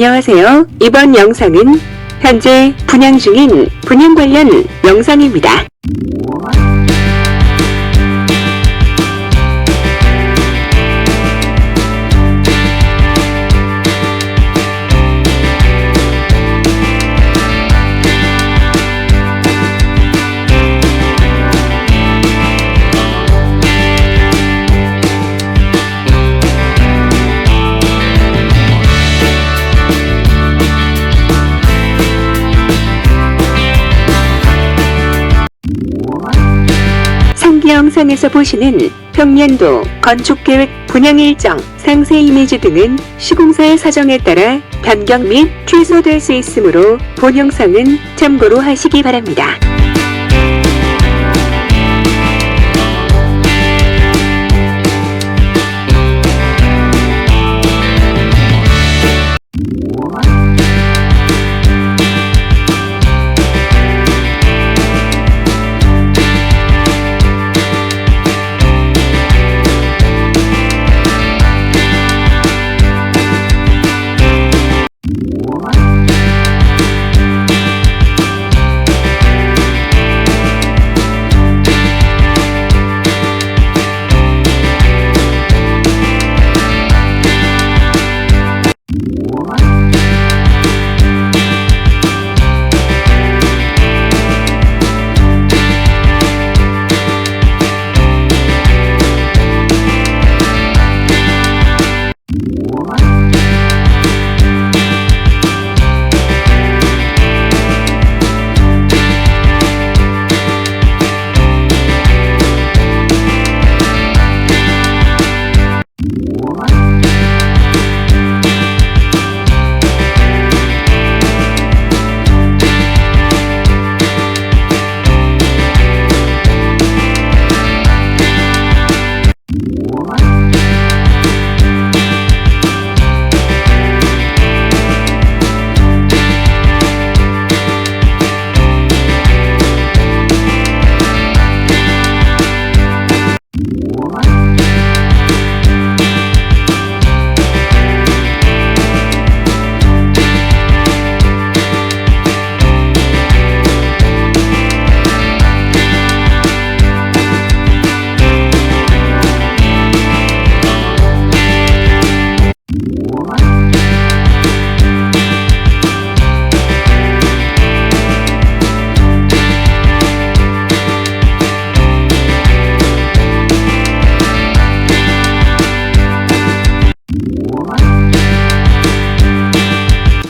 안녕하세요. 이번 영상은 현재 분양 중인 분양 관련 영상입니다. 영상에서 보시는 평년도 건축계획 분양 일정, 상세 이미지 등은 시공사의 사정에 따라 변경 및 취소될 수 있으므로 본 영상은 참고로 하시기 바랍니다.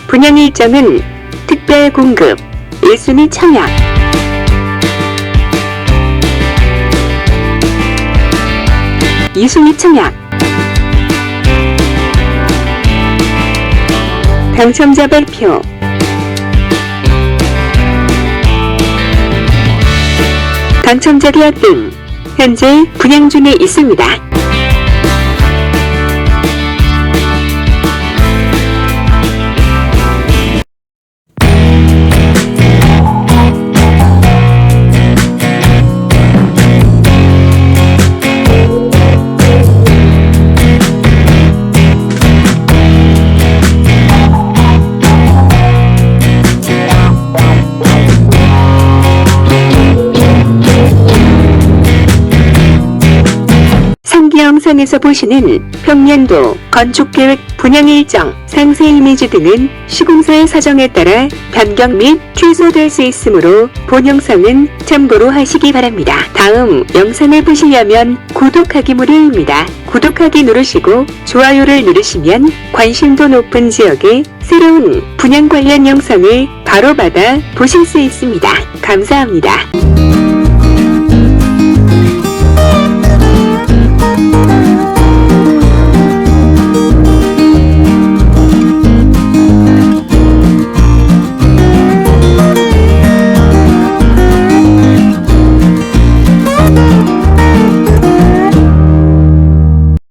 분양 일정은 특별 공급, 1순위 청약, 이순위 청약, 당첨자 발표, 당첨자 계약 등 현재 분양 중에 있습니다. 영상에서 보시는 평년도 건축계획 분양 일정, 상세 이미지 등은 시공사의 사정에 따라 변경 및 취소될 수 있으므로 본 영상은 참고로 하시기 바랍니다. 다음 영상을 보시려면 구독하기 무료입니다. 구독하기 누르시고 좋아요를 누르시면 관심도 높은 지역의 새로운 분양 관련 영상을 바로 받아 보실 수 있습니다. 감사합니다.